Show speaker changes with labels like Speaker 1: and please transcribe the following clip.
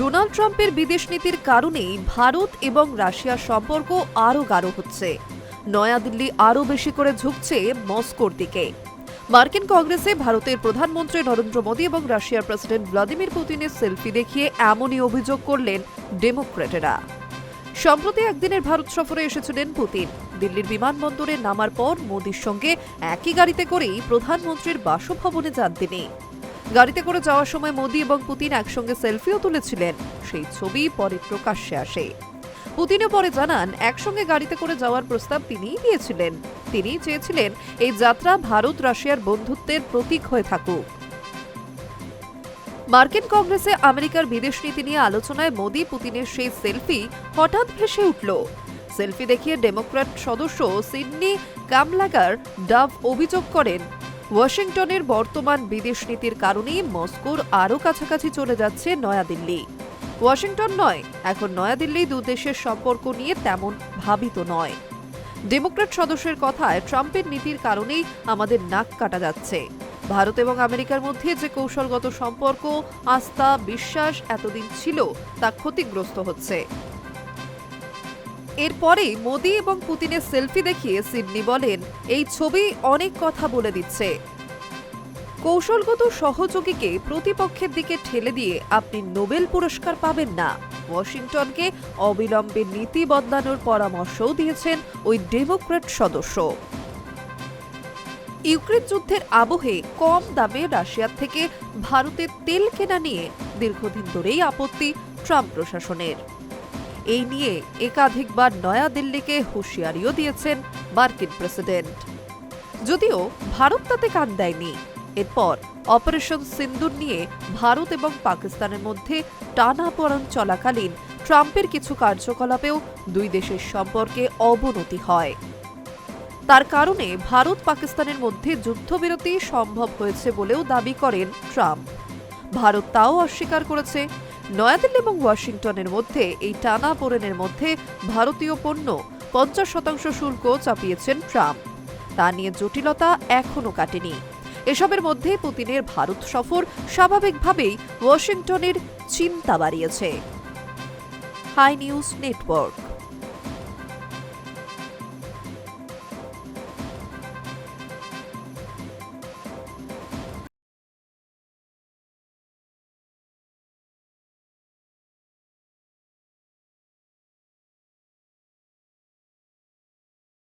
Speaker 1: Donald ট্রাম্পের বিদেশ নীতির কারণেই ভারত এবং রাশিয়ার সম্পর্ক আরও গাঢ় হচ্ছে। নয়াদিল্লি আরও বেশি করে ঝুঁকছে মস্কোর দিকে। মার্কিন কংগ্রেসে ভারতের প্রধানমন্ত্রী নরেন্দ্র মোদী এবং রাশিয়ার প্রেসিডেন্ট ভ্লাদিমির পুতিনের সেলফি দেখিয়ে এমনই অভিযোগ করলেন ডেমোক্রেটেরা। সম্প্রতি একদিনের ভারত সফরে এসেছিলেন পুতিন। দিল্লির বিমানবন্দরে নামার পর মোদীর সঙ্গে একই গাড়িতে করেই প্রধানমন্ত্রীর বাসভবনে যান তিনি। গাড়িতে করে যাওয়ার সময় মোদী এবং পুতিন একসঙ্গে সেলফিও তুলেছিলেন। সেই ছবি পরে প্রকাশ্যে আসে। পুতিনও পরে জানান, একসঙ্গে গাড়িতে করে যাওয়ার প্রস্তাব তিনিই দিয়েছিলেন। তিনি চেয়েছিলেন এই যাত্রা ভারত রাশিয়ার বন্ধুত্বের প্রতীক হয়ে থাকুক। মার্কিন কংগ্রেসে আমেরিকার বিদেশ নীতি নিয়ে আলোচনায় মোদী পুতিনের সেই সেলফি হঠাৎ ভেসে উঠল। সেলফি দেখিয়ে ডেমোক্র্যাট সদস্য সিডনি কামলাগার ডাভ অভিযোগ করেন ওয়াশিংটনের বর্তমান বিদেশ নীতির কারণেই মস্কোর আরও কাছাকাছি চলে যাচ্ছে নয়াদিল্লি। ওয়াশিংটন নয়, এখন নয়াদিল্লি দু দেশের সম্পর্ক নিয়ে তেমন ভাবিত নয়। ডেমোক্র্যাট সদস্যের কথায় ট্রাম্পের নীতির কারণেই আমাদের নাক কাটা যাচ্ছে। ভারত এবং আমেরিকার মধ্যে যে কৌশলগত সম্পর্ক, আস্থা, বিশ্বাস এতদিন ছিল, তা ক্ষতিগ্রস্ত হচ্ছে। এরপরে মোদী এবং পুতিনের সেলফি দেখিয়ে সিডনি বলেন, এই ছবি অনেক কথা বলে দিচ্ছে। কৌশলগত সহযোগীকে প্রতিপক্ষের দিকে ঠেলে দিয়ে আপনি নোবেল পুরস্কার পাবেন না। ওয়াশিংটনকে অবিলম্বে নীতি বদলানোর পরামর্শও দিয়েছেন ওই ডেমোক্র্যাট সদস্য। ইউক্রেন যুদ্ধের আবহে কম দামে রাশিয়ার থেকে ভারতের তেল কেনা নিয়ে দীর্ঘদিন ধরেই আপত্তি ট্রাম্প প্রশাসনের। এই নিয়ে একাধিকবার নয়াদিল্লিকে হুঁশিয়ারিও দিয়েছেন মার্কিন প্রেসিডেন্ট। যদিও ভারত তাতে কান দেয়নি, এরপর অপারেশন সিন্দুর নিয়ে ভারত এবং পাকিস্তানের মধ্যে টানাপোড়েন চলাকালীন ট্রাম্পের কিছু কার্যকলাপেও দুই দেশের সম্পর্কে অবনতি হয়। তার কারণে ভারত পাকিস্তানের মধ্যে যুদ্ধবিরতি সম্ভব হয়েছে বলেও দাবি করেন ট্রাম্প। ভারত তাও অস্বীকার করেছে নয়াদিল্লি এবং ওয়াশিংটনের মধ্যে এই টানা পোড়েনের মধ্যে ভারতীয় পণ্য পঞ্চাশ শতাংশ শুল্ক চাপিয়েছেন ট্রাম্প। তা নিয়ে জটিলতা এখনও কাটেনি। এসবের মধ্যে পুতিনের ভারত সফর স্বাভাবিকভাবেই ওয়াশিংটনের চিন্তা বাড়িয়েছে। Hi News Network.